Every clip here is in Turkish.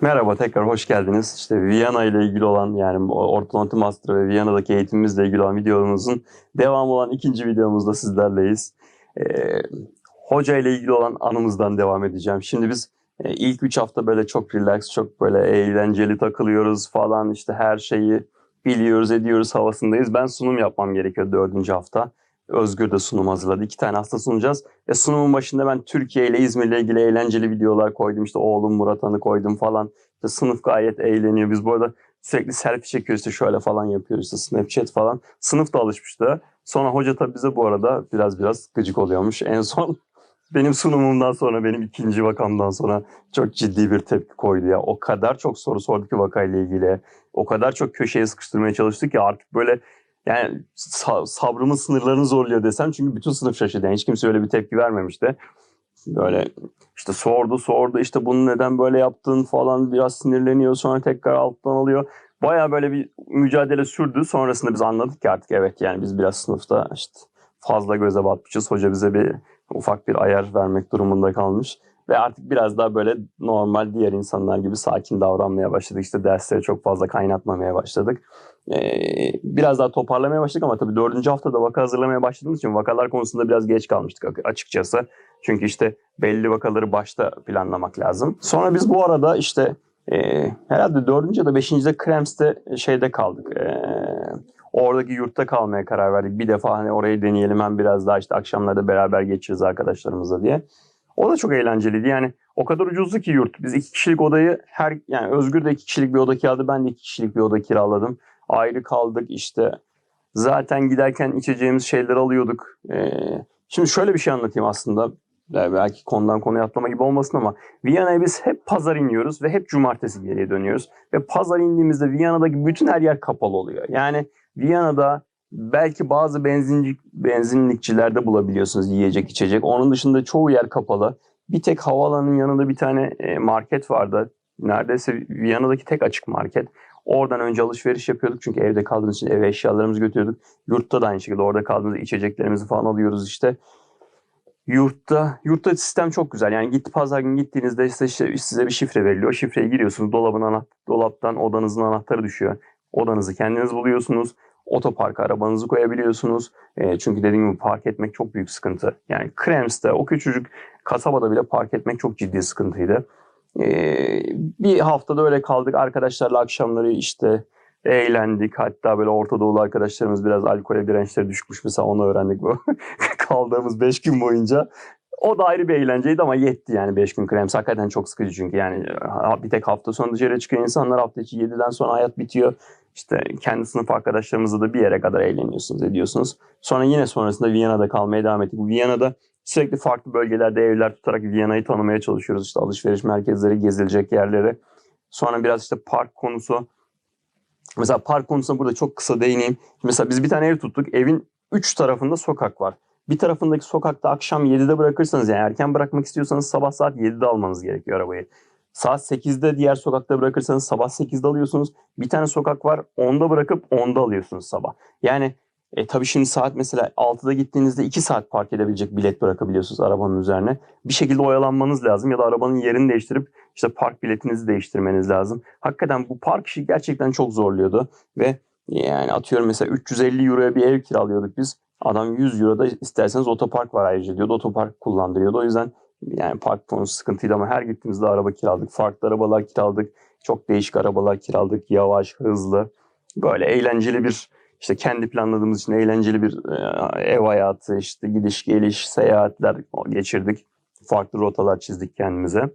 Merhaba tekrar hoş geldiniz. İşte Viyana ile ilgili olan yani Ortodonti Master ve Viyana'daki eğitimimizle ilgili olan videomuzun devamı olan ikinci videomuzda sizlerleyiz. Ee, hoca ile ilgili olan anımızdan devam edeceğim. Şimdi biz e, ilk üç hafta böyle çok relax, çok böyle eğlenceli takılıyoruz falan işte her şeyi biliyoruz, ediyoruz havasındayız. Ben sunum yapmam gerekiyor dördüncü hafta. Özgür de sunum hazırladı. İki tane hasta sunacağız. Ve sunumun başında ben Türkiye ile İzmir ile ilgili eğlenceli videolar koydum. İşte oğlum Murat Han'ı koydum falan. İşte sınıf gayet eğleniyor. Biz bu arada sürekli selfie çekiyoruz işte şöyle falan yapıyoruz işte Snapchat falan. Sınıf da alışmıştı. Sonra hoca tabii bize bu arada biraz biraz gıcık oluyormuş. En son benim sunumumdan sonra benim ikinci vakamdan sonra çok ciddi bir tepki koydu ya. O kadar çok soru sordu ki vakayla ilgili. O kadar çok köşeye sıkıştırmaya çalıştık ki artık böyle yani sabrımın sınırlarını zorluyor desem çünkü bütün sınıf şaşırdı. Yani hiç kimse öyle bir tepki vermemişti. Böyle işte sordu sordu işte bunu neden böyle yaptın falan biraz sinirleniyor sonra tekrar alttan alıyor. Baya böyle bir mücadele sürdü. Sonrasında biz anladık ki artık evet yani biz biraz sınıfta işte fazla göze batmışız. Hoca bize bir ufak bir ayar vermek durumunda kalmış. Ve artık biraz daha böyle normal diğer insanlar gibi sakin davranmaya başladık. İşte derslere çok fazla kaynatmamaya başladık. Ee, biraz daha toparlamaya başladık ama tabii dördüncü haftada vaka hazırlamaya başladığımız için vakalar konusunda biraz geç kalmıştık açıkçası. Çünkü işte belli vakaları başta planlamak lazım. Sonra biz bu arada işte e, herhalde dördüncü ya da beşincide Krems'te şeyde kaldık. E, oradaki yurtta kalmaya karar verdik. Bir defa hani orayı deneyelim hem biraz daha işte akşamlarda beraber geçiririz arkadaşlarımızla diye. O da çok eğlenceliydi. Yani o kadar ucuzdu ki yurt. Biz iki kişilik odayı her yani Özgür de iki kişilik bir oda kiraladı. Ben de iki kişilik bir oda kiraladım. Ayrı kaldık işte. Zaten giderken içeceğimiz şeyler alıyorduk. Ee, şimdi şöyle bir şey anlatayım aslında. belki konudan konuya atlama gibi olmasın ama Viyana'ya biz hep pazar iniyoruz ve hep cumartesi geriye dönüyoruz. Ve pazar indiğimizde Viyana'daki bütün her yer kapalı oluyor. Yani Viyana'da belki bazı benzinci, benzinlikçilerde bulabiliyorsunuz yiyecek içecek. Onun dışında çoğu yer kapalı. Bir tek havaalanının yanında bir tane e, market vardı. Neredeyse Viyana'daki tek açık market. Oradan önce alışveriş yapıyorduk çünkü evde kaldığımız için eve eşyalarımızı götürüyorduk. Yurtta da aynı şekilde orada kaldığımızda içeceklerimizi falan alıyoruz işte. Yurtta, yurtta sistem çok güzel. Yani git pazar gün gittiğinizde işte, işte size bir şifre veriliyor. Şifreyi giriyorsunuz. Dolabın ana, dolaptan odanızın anahtarı düşüyor. Odanızı kendiniz buluyorsunuz. Otoparka arabanızı koyabiliyorsunuz. E, çünkü dediğim gibi park etmek çok büyük sıkıntı. Yani Krems'te o küçücük kasabada bile park etmek çok ciddi sıkıntıydı. E, bir haftada öyle kaldık. Arkadaşlarla akşamları işte eğlendik. Hatta böyle Orta Doğulu arkadaşlarımız biraz alkole dirençleri düşmüş. Mesela onu öğrendik bu kaldığımız 5 gün boyunca. O da ayrı bir eğlenceydi ama yetti yani 5 gün krem. Hakikaten çok sıkıcı çünkü yani bir tek hafta sonu dışarı çıkıyor insanlar hafta içi 7'den sonra hayat bitiyor. İşte kendi sınıf arkadaşlarımızla da bir yere kadar eğleniyorsunuz, ediyorsunuz. Sonra yine sonrasında Viyana'da kalmaya devam ettik. Viyana'da sürekli farklı bölgelerde evler tutarak Viyana'yı tanımaya çalışıyoruz. İşte alışveriş merkezleri, gezilecek yerleri. Sonra biraz işte park konusu. Mesela park konusuna burada çok kısa değineyim. Mesela biz bir tane ev tuttuk. Evin üç tarafında sokak var. Bir tarafındaki sokakta akşam 7'de bırakırsanız yani erken bırakmak istiyorsanız sabah saat 7'de almanız gerekiyor arabayı. Saat 8'de diğer sokakta bırakırsanız sabah 8'de alıyorsunuz. Bir tane sokak var 10'da bırakıp 10'da alıyorsunuz sabah. Yani e, tabii şimdi saat mesela 6'da gittiğinizde 2 saat park edebilecek bilet bırakabiliyorsunuz arabanın üzerine. Bir şekilde oyalanmanız lazım ya da arabanın yerini değiştirip işte park biletinizi değiştirmeniz lazım. Hakikaten bu park işi gerçekten çok zorluyordu ve yani atıyorum mesela 350 euroya bir ev kiralıyorduk biz. Adam 100 euroda isterseniz otopark var ayrıca diyordu. Otopark kullandırıyordu. O yüzden yani park konusu sıkıntıydı ama her gittiğimizde araba kiraladık. Farklı arabalar kiraladık. Çok değişik arabalar kiraladık. Yavaş, hızlı. Böyle eğlenceli bir işte kendi planladığımız için eğlenceli bir e, ev hayatı, işte gidiş geliş, seyahatler geçirdik. Farklı rotalar çizdik kendimize.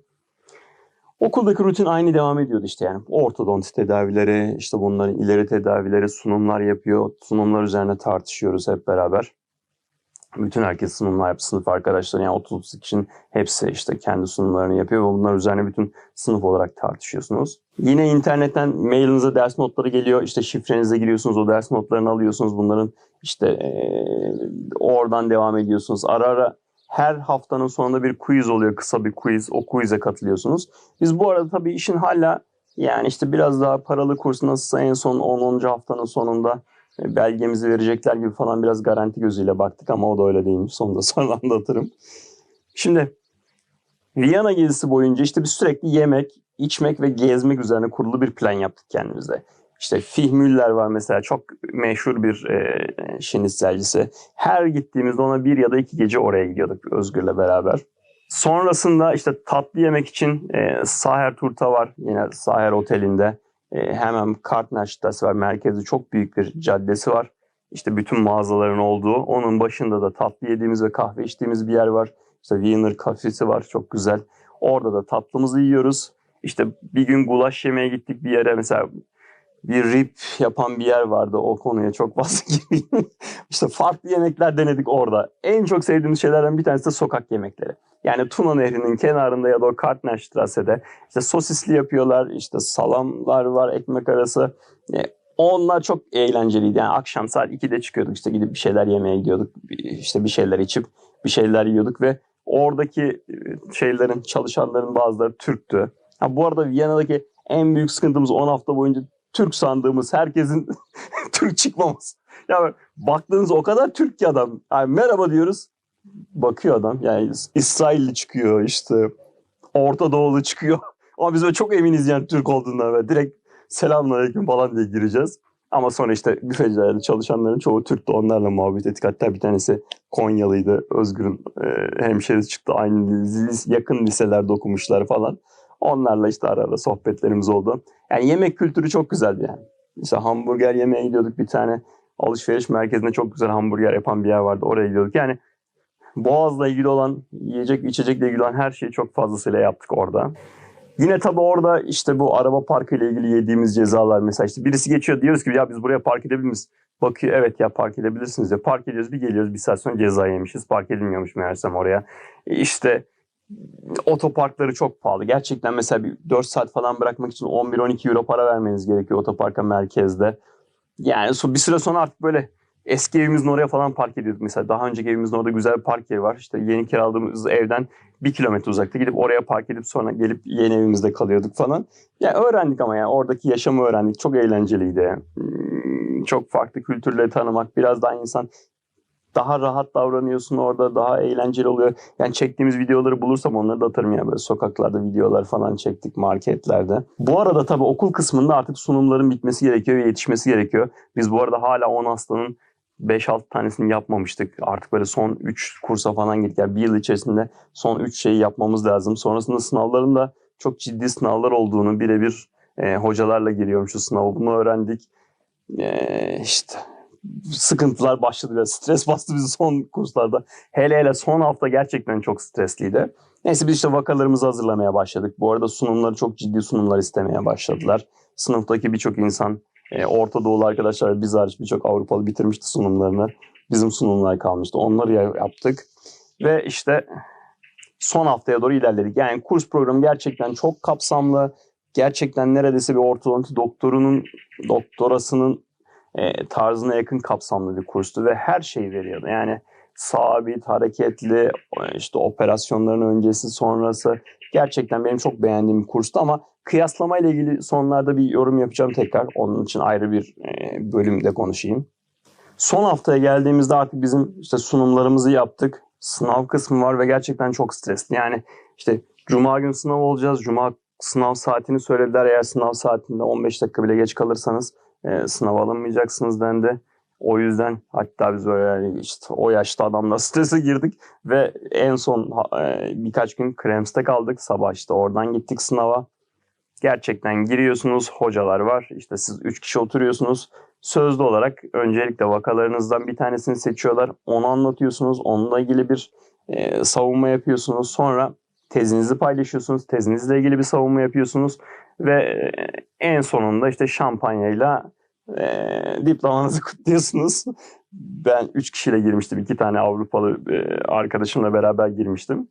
Okuldaki rutin aynı devam ediyordu işte yani. Ortodonti tedavileri, işte bunların ileri tedavileri, sunumlar yapıyor. Sunumlar üzerine tartışıyoruz hep beraber. Bütün herkes sunumlar yaptı. Sınıf arkadaşları yani 30 kişinin hepsi işte kendi sunumlarını yapıyor ve bunlar üzerine bütün sınıf olarak tartışıyorsunuz. Yine internetten mailinize ders notları geliyor. İşte şifrenize giriyorsunuz. O ders notlarını alıyorsunuz. Bunların işte ee, oradan devam ediyorsunuz. Ara ara her haftanın sonunda bir quiz oluyor. Kısa bir quiz. O quiz'e katılıyorsunuz. Biz bu arada tabii işin hala yani işte biraz daha paralı kurs nasılsa en son 10. haftanın sonunda belgemizi verecekler gibi falan biraz garanti gözüyle baktık ama o da öyle değilmiş. Sonunda sonra anlatırım. Şimdi Viyana gezisi boyunca işte biz sürekli yemek, içmek ve gezmek üzerine kurulu bir plan yaptık kendimize. İşte Fihmüller var mesela çok meşhur bir e, şinitzelcisi. Her gittiğimizde ona bir ya da iki gece oraya gidiyorduk Özgür'le beraber. Sonrasında işte tatlı yemek için e, Saher Turta var yine Saher Oteli'nde. E, hemen Kartnaş'tası var merkezde çok büyük bir caddesi var. İşte bütün mağazaların olduğu. Onun başında da tatlı yediğimiz ve kahve içtiğimiz bir yer var. İşte Wiener kafesi var çok güzel. Orada da tatlımızı yiyoruz. İşte bir gün gulaş yemeye gittik bir yere mesela bir rip yapan bir yer vardı. O konuya çok fazla girmeyeyim. işte farklı yemekler denedik orada. En çok sevdiğimiz şeylerden bir tanesi de sokak yemekleri. Yani Tuna Nehri'nin kenarında ya da o Kartnerstrasse'de işte sosisli yapıyorlar, işte salamlar var, ekmek arası. E, onlar çok eğlenceliydi. Yani akşam saat 2'de çıkıyorduk işte gidip bir şeyler yemeye gidiyorduk. İşte bir şeyler içip bir şeyler yiyorduk ve oradaki şeylerin, çalışanların bazıları Türktü. Ha, bu arada Viyana'daki en büyük sıkıntımız 10 hafta boyunca Türk sandığımız herkesin Türk çıkmaması. Yani baktığınız o kadar Türk ki adam. Yani merhaba diyoruz. Bakıyor adam. Yani İsrailli çıkıyor işte. Orta Doğulu çıkıyor. Ama biz böyle çok eminiz yani Türk olduğundan ve direkt selamünaleyküm falan diye gireceğiz. Ama sonra işte büfecilerde çalışanların çoğu Türk'tü. Onlarla muhabbet ettik. Hatta bir tanesi Konyalıydı. Özgür'ün e, hemşerisi çıktı. Aynı yakın liselerde okumuşlar falan. Onlarla işte ara ara sohbetlerimiz oldu. Yani yemek kültürü çok güzeldi yani. İşte hamburger yemeye gidiyorduk bir tane. Alışveriş merkezinde çok güzel hamburger yapan bir yer vardı. Oraya gidiyorduk. Yani Boğaz'la ilgili olan, yiyecek içecekle ilgili olan her şeyi çok fazlasıyla yaptık orada. Yine tabii orada işte bu araba parkı ile ilgili yediğimiz cezalar mesela işte birisi geçiyor diyoruz ki ya biz buraya park edebilir miyiz? Bakıyor evet ya park edebilirsiniz diyor. Park ediyoruz bir geliyoruz bir saat sonra ceza yemişiz. Park edilmiyormuş meğersem oraya. İşte otoparkları çok pahalı. Gerçekten mesela bir 4 saat falan bırakmak için 11-12 euro para vermeniz gerekiyor otoparka merkezde. Yani bir süre sonra artık böyle eski evimizin oraya falan park ediyorduk. Mesela daha önceki evimizin orada güzel bir park yeri var. İşte yeni kiraladığımız evden bir kilometre uzakta gidip oraya park edip sonra gelip yeni evimizde kalıyorduk falan. Yani öğrendik ama yani oradaki yaşamı öğrendik. Çok eğlenceliydi. Hmm, Çok farklı kültürleri tanımak. Biraz daha insan daha rahat davranıyorsun orada. Daha eğlenceli oluyor. Yani çektiğimiz videoları bulursam onları da atarım ya. Böyle sokaklarda videolar falan çektik marketlerde. Bu arada tabii okul kısmında artık sunumların bitmesi gerekiyor ve yetişmesi gerekiyor. Biz bu arada hala 10 hastanın 5-6 tanesini yapmamıştık. Artık böyle son 3 kursa falan gittik. Yani bir yıl içerisinde son 3 şeyi yapmamız lazım. Sonrasında sınavların da çok ciddi sınavlar olduğunu birebir e, hocalarla giriyormuşuz sınavı. Bunu öğrendik. E, işte sıkıntılar başladı biraz. Stres bastı bizi son kurslarda. Hele hele son hafta gerçekten çok stresliydi. Neyse biz işte vakalarımızı hazırlamaya başladık. Bu arada sunumları çok ciddi sunumlar istemeye başladılar. Sınıftaki birçok insan, e, Orta Doğulu arkadaşlar biz hariç birçok Avrupalı bitirmişti sunumlarını. Bizim sunumlar kalmıştı. Onları ya- yaptık. Ve işte son haftaya doğru ilerledik. Yani kurs programı gerçekten çok kapsamlı. Gerçekten neredeyse bir ortodonti doktorunun doktorasının e, tarzına yakın kapsamlı bir kurstu ve her şeyi veriyordu. Yani sabit, hareketli, işte operasyonların öncesi, sonrası gerçekten benim çok beğendiğim bir kurstu ama kıyaslama ile ilgili sonlarda bir yorum yapacağım tekrar. Onun için ayrı bir e, bölümde konuşayım. Son haftaya geldiğimizde artık bizim işte sunumlarımızı yaptık. Sınav kısmı var ve gerçekten çok stresli. Yani işte cuma gün sınav olacağız. Cuma sınav saatini söylediler. Eğer sınav saatinde 15 dakika bile geç kalırsanız e, sınav alınmayacaksınız dendi. O yüzden hatta biz böyle işte o yaşta adamla strese girdik ve en son e, birkaç gün Krems'te kaldık. Sabah işte oradan gittik sınava. Gerçekten giriyorsunuz, hocalar var. İşte siz üç kişi oturuyorsunuz. Sözlü olarak öncelikle vakalarınızdan bir tanesini seçiyorlar. Onu anlatıyorsunuz. Onunla ilgili bir e, savunma yapıyorsunuz. Sonra tezinizi paylaşıyorsunuz. Tezinizle ilgili bir savunma yapıyorsunuz. Ve e, en sonunda işte şampanyayla e, diplomanızı kutluyorsunuz. Ben üç kişiyle girmiştim. iki tane Avrupalı e, arkadaşımla beraber girmiştim.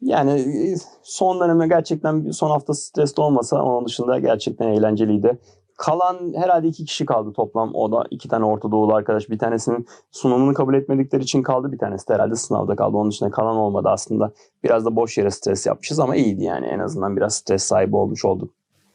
Yani e, son döneme gerçekten son hafta stresli olmasa onun dışında gerçekten eğlenceliydi. Kalan herhalde iki kişi kaldı toplam. O da iki tane Orta Doğulu arkadaş. Bir tanesinin sunumunu kabul etmedikleri için kaldı. Bir tanesi de herhalde sınavda kaldı. Onun dışında kalan olmadı aslında. Biraz da boş yere stres yapmışız ama iyiydi yani. En azından biraz stres sahibi olmuş olduk.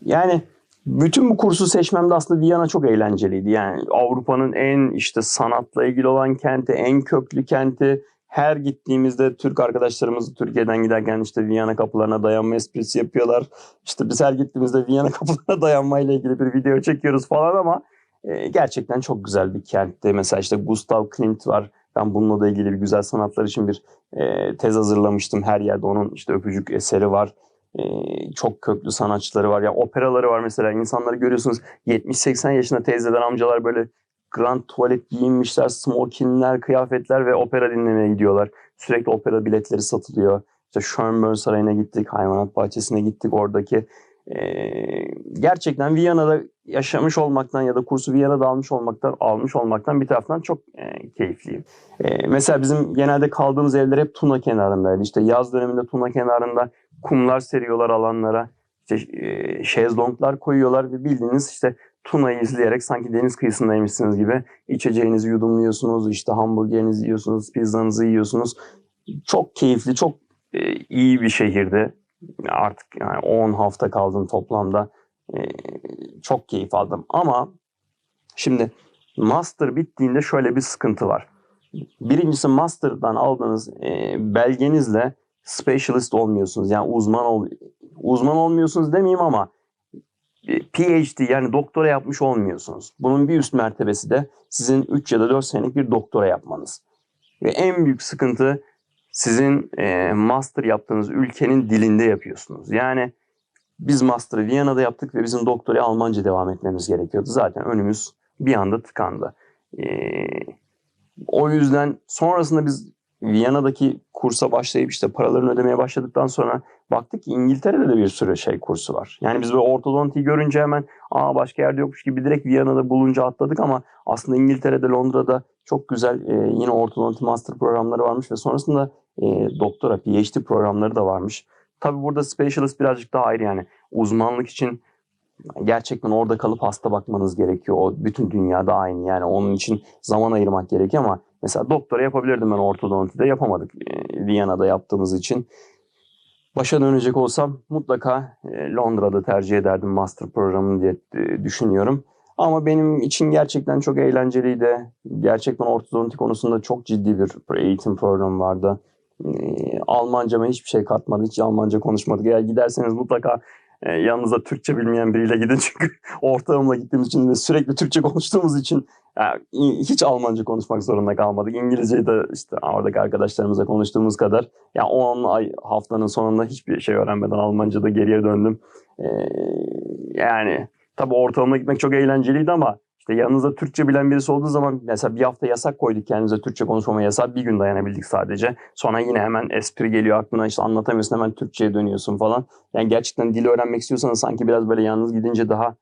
Yani bütün bu kursu seçmemde aslında Viyana çok eğlenceliydi. Yani Avrupa'nın en işte sanatla ilgili olan kenti, en köklü kenti. Her gittiğimizde Türk arkadaşlarımız Türkiye'den giderken işte Viyana kapılarına dayanma esprisi yapıyorlar. İşte biz her gittiğimizde Viyana kapılarına dayanmayla ilgili bir video çekiyoruz falan ama e, gerçekten çok güzel bir kentte. Mesela işte Gustav Klimt var. Ben bununla da ilgili bir güzel sanatlar için bir e, tez hazırlamıştım. Her yerde onun işte öpücük eseri var. E, çok köklü sanatçıları var. Ya operaları var mesela. İnsanları görüyorsunuz 70-80 yaşında teyzeler, amcalar böyle grand tuvalet giyinmişler, smokinler, kıyafetler ve opera dinlemeye gidiyorlar. Sürekli opera biletleri satılıyor. İşte Schönbrunn Sarayı'na gittik, hayvanat bahçesine gittik. Oradaki e, gerçekten Viyana'da yaşamış olmaktan ya da kursu Viyana'da almış olmaktan almış olmaktan bir taraftan çok e, keyifliyim. E, mesela bizim genelde kaldığımız evler hep Tuna kenarındaydı. İşte yaz döneminde Tuna kenarında kumlar seriyorlar alanlara. İşte e, şezlonglar koyuyorlar ve bildiğiniz işte Tuna'yı izleyerek sanki deniz kıyısındaymışsınız gibi içeceğinizi yudumluyorsunuz, işte hamburgerinizi yiyorsunuz, pizzanızı yiyorsunuz. Çok keyifli, çok e, iyi bir şehirdi. Artık yani 10 hafta kaldım toplamda. E, çok keyif aldım. Ama şimdi master bittiğinde şöyle bir sıkıntı var. Birincisi master'dan aldığınız e, belgenizle specialist olmuyorsunuz. Yani uzman ol, uzman olmuyorsunuz demeyeyim ama PhD yani doktora yapmış olmuyorsunuz. Bunun bir üst mertebesi de sizin 3 ya da 4 senelik bir doktora yapmanız. Ve en büyük sıkıntı sizin e, master yaptığınız ülkenin dilinde yapıyorsunuz. Yani biz master'ı Viyana'da yaptık ve bizim doktoraya Almanca devam etmemiz gerekiyordu. Zaten önümüz bir anda tıkandı. E, o yüzden sonrasında biz Viyana'daki kursa başlayıp işte paralarını ödemeye başladıktan sonra baktık ki İngiltere'de de bir sürü şey kursu var. Yani biz böyle ortodontiyi görünce hemen aa başka yerde yokmuş gibi direkt Viyana'da bulunca atladık ama aslında İngiltere'de, Londra'da çok güzel e, yine ortodonti master programları varmış ve sonrasında e, doktora, PhD programları da varmış. Tabi burada specialist birazcık daha ayrı yani uzmanlık için gerçekten orada kalıp hasta bakmanız gerekiyor. O bütün dünyada aynı yani onun için zaman ayırmak gerekiyor ama mesela doktora yapabilirdim ben ortodontide yapamadık e, Viyana'da yaptığımız için. Başa dönecek olsam mutlaka e, Londra'da tercih ederdim master programını diye e, düşünüyorum. Ama benim için gerçekten çok eğlenceliydi. Gerçekten ortodonti konusunda çok ciddi bir eğitim programı vardı. E, Almancama hiçbir şey katmadı. Hiç Almanca konuşmadık. Eğer giderseniz mutlaka e, yanınızda Türkçe bilmeyen biriyle gidin çünkü ortağımla gittiğimiz için ve sürekli Türkçe konuştuğumuz için yani hiç Almanca konuşmak zorunda kalmadık. İngilizceyi de işte oradaki arkadaşlarımızla konuştuğumuz kadar ya yani 10 ay haftanın sonunda hiçbir şey öğrenmeden Almanca'da geriye döndüm. Ee, yani tabii ortalama gitmek çok eğlenceliydi ama işte yanınızda Türkçe bilen birisi olduğu zaman mesela bir hafta yasak koyduk kendimize Türkçe konuşmama yasak. Bir gün dayanabildik sadece. Sonra yine hemen espri geliyor aklına işte anlatamıyorsun hemen Türkçe'ye dönüyorsun falan. Yani gerçekten dili öğrenmek istiyorsanız sanki biraz böyle yalnız gidince daha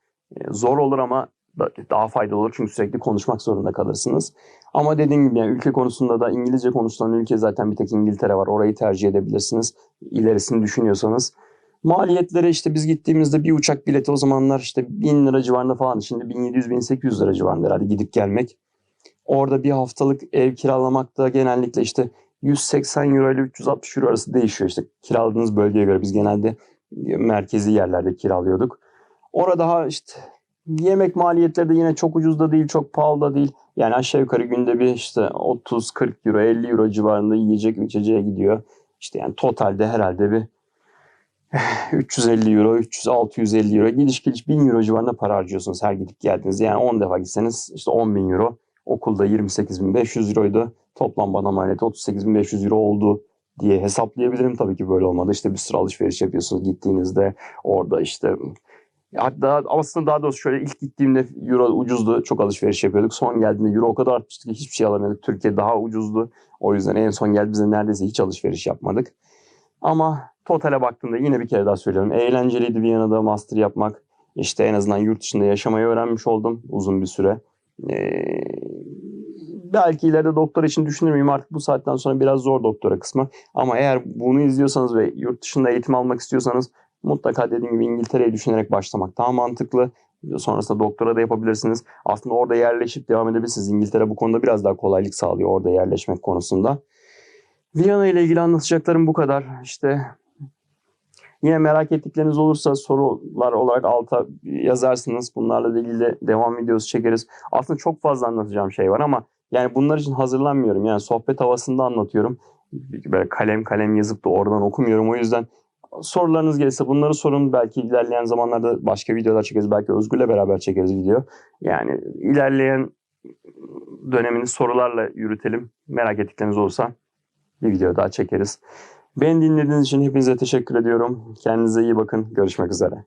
zor olur ama daha faydalı olur çünkü sürekli konuşmak zorunda kalırsınız. Ama dediğim gibi yani ülke konusunda da İngilizce konuşulan ülke zaten bir tek İngiltere var. Orayı tercih edebilirsiniz. İlerisini düşünüyorsanız. Maliyetleri işte biz gittiğimizde bir uçak bileti o zamanlar işte 1000 lira civarında falan. Şimdi 1700-1800 lira civarında herhalde gidip gelmek. Orada bir haftalık ev kiralamak da genellikle işte 180 euro ile 360 euro arası değişiyor. işte kiraladığınız bölgeye göre biz genelde merkezi yerlerde kiralıyorduk. Orada daha işte yemek maliyetleri de yine çok ucuz da değil, çok pahalı da değil. Yani aşağı yukarı günde bir işte 30-40 euro, 50 euro civarında yiyecek içeceğe gidiyor. İşte yani totalde herhalde bir 350 euro, 300, 650 euro, gidiş geliş 1000 euro civarında para harcıyorsunuz her gidip geldiğinizde. Yani 10 defa gitseniz işte 10 bin euro. Okulda 28.500 euroydu. Toplam bana maliyeti 38.500 euro oldu diye hesaplayabilirim. Tabii ki böyle olmadı. İşte bir sürü alışveriş yapıyorsunuz gittiğinizde. Orada işte Hatta aslında daha doğrusu şöyle ilk gittiğimde euro ucuzdu. Çok alışveriş yapıyorduk. Son geldiğinde euro o kadar artmıştı ki hiçbir şey alamıyorduk. Türkiye daha ucuzdu. O yüzden en son geldiğimizde neredeyse hiç alışveriş yapmadık. Ama totale baktığımda yine bir kere daha söylüyorum. Eğlenceliydi Viyana'da master yapmak. İşte en azından yurt dışında yaşamayı öğrenmiş oldum uzun bir süre. Ee, belki ileride doktor için düşünür müyüm artık bu saatten sonra biraz zor doktora kısmı. Ama eğer bunu izliyorsanız ve yurt dışında eğitim almak istiyorsanız mutlaka dediğim gibi İngiltere'yi düşünerek başlamak daha mantıklı. Sonrasında doktora da yapabilirsiniz. Aslında orada yerleşip devam edebilirsiniz. İngiltere bu konuda biraz daha kolaylık sağlıyor orada yerleşmek konusunda. Viyana ile ilgili anlatacaklarım bu kadar. İşte yine merak ettikleriniz olursa sorular olarak alta yazarsınız. Bunlarla ilgili devam videosu çekeriz. Aslında çok fazla anlatacağım şey var ama Yani bunlar için hazırlanmıyorum. Yani sohbet havasında anlatıyorum. Böyle kalem kalem yazıp da oradan okumuyorum. O yüzden sorularınız gelirse bunları sorun. Belki ilerleyen zamanlarda başka videolar çekeriz. Belki Özgür'le beraber çekeriz video. Yani ilerleyen dönemini sorularla yürütelim. Merak ettikleriniz olursa bir video daha çekeriz. Beni dinlediğiniz için hepinize teşekkür ediyorum. Kendinize iyi bakın. Görüşmek üzere.